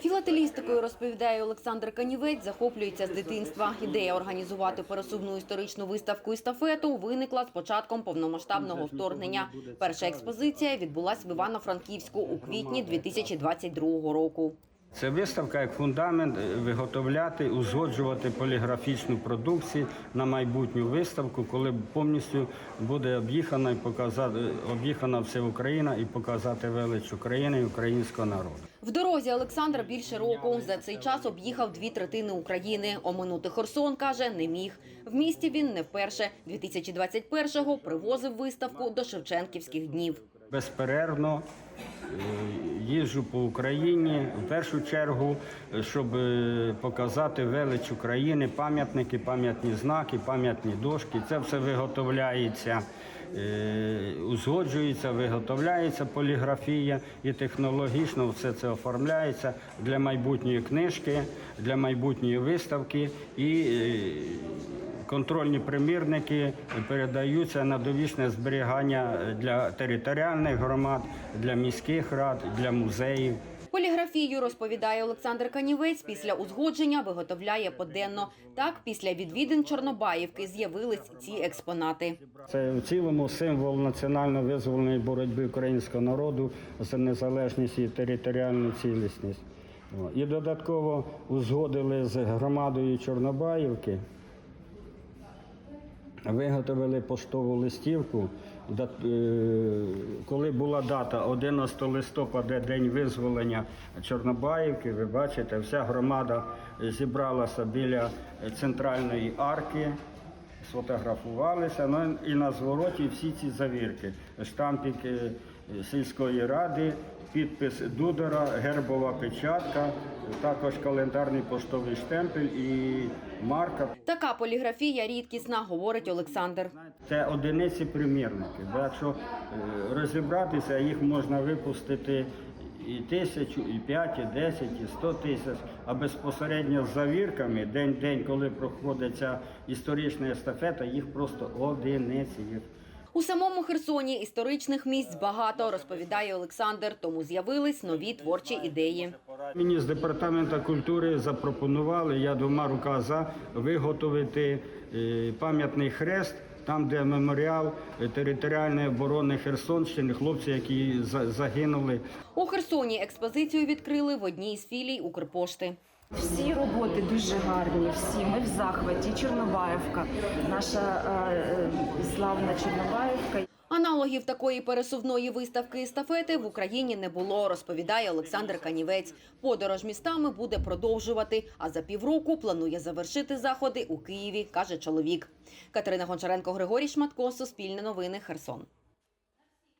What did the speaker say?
Філателістикою, розповідає Олександр Канівець, захоплюється з дитинства. Ідея організувати пересувну історичну виставку естафету виникла з початком повномасштабного вторгнення. Перша експозиція відбулася в Івано-Франківську у квітні 2022 року. Це виставка як фундамент е, виготовляти, узгоджувати поліграфічну продукцію на майбутню виставку, коли повністю буде об'їхана і показати об'їхана вся Україна і показати велич України і українського народу. В дорозі Олександр більше року. За цей час об'їхав дві третини України. Оминути Херсон, каже, не міг. В місті він не вперше. 2021-го привозив виставку до Шевченківських днів. Безперервно е, їжджу по Україні в першу чергу, е, щоб е, показати велич України, пам'ятники, пам'ятні знаки, пам'ятні дошки. Це все виготовляється, е, узгоджується, виготовляється поліграфія і технологічно все це оформляється для майбутньої книжки, для майбутньої виставки і е, Контрольні примірники передаються на довічне зберігання для територіальних громад, для міських рад, для музеїв. Поліграфію, розповідає Олександр Канівець, після узгодження виготовляє поденно. Так, після відвідин Чорнобаївки з'явились ці експонати. Це в цілому символ національно-визвольної боротьби українського народу за незалежність і територіальну цілісність. І додатково узгодили з громадою Чорнобаївки. Виготовили поштову листівку. е, Коли була дата 11 листопада, день визволення Чорнобаївки, ви бачите, вся громада зібралася біля центральної арки, сфотографувалися. Ну і на звороті всі ці завірки. Штампик е, сільської ради, підпис Дудора, гербова печатка, також календарний поштовий штемпель і марка. Така поліграфія рідкісна, говорить Олександр. Це одиниці примірники. Якщо е, розібратися, їх можна випустити і тисячу, і п'ять, і десять, і сто тисяч, а безпосередньо з завірками, день-день, коли проходить ця історична естафета, їх просто одиниці. У самому Херсоні історичних місць багато, розповідає Олександр, тому з'явились нові творчі ідеї. Мені з департаменту культури запропонували, я двома руками за виготовити е, пам'ятний хрест. Там, де меморіал е, територіальної оборони Херсонщини, хлопці, які загинули У Херсоні експозицію відкрили в одній з філій Укрпошти. Всі роботи дуже гарні, всі. Ми в захваті. Чорнобаївка, наша е, е, славна Чорнобаївка. Аналогів такої пересувної виставки естафети в Україні не було, розповідає Олександр Канівець. Подорож містами буде продовжувати, а за півроку планує завершити заходи у Києві, каже чоловік. Катерина Гончаренко, Григорій Шматко, Суспільне новини, Херсон.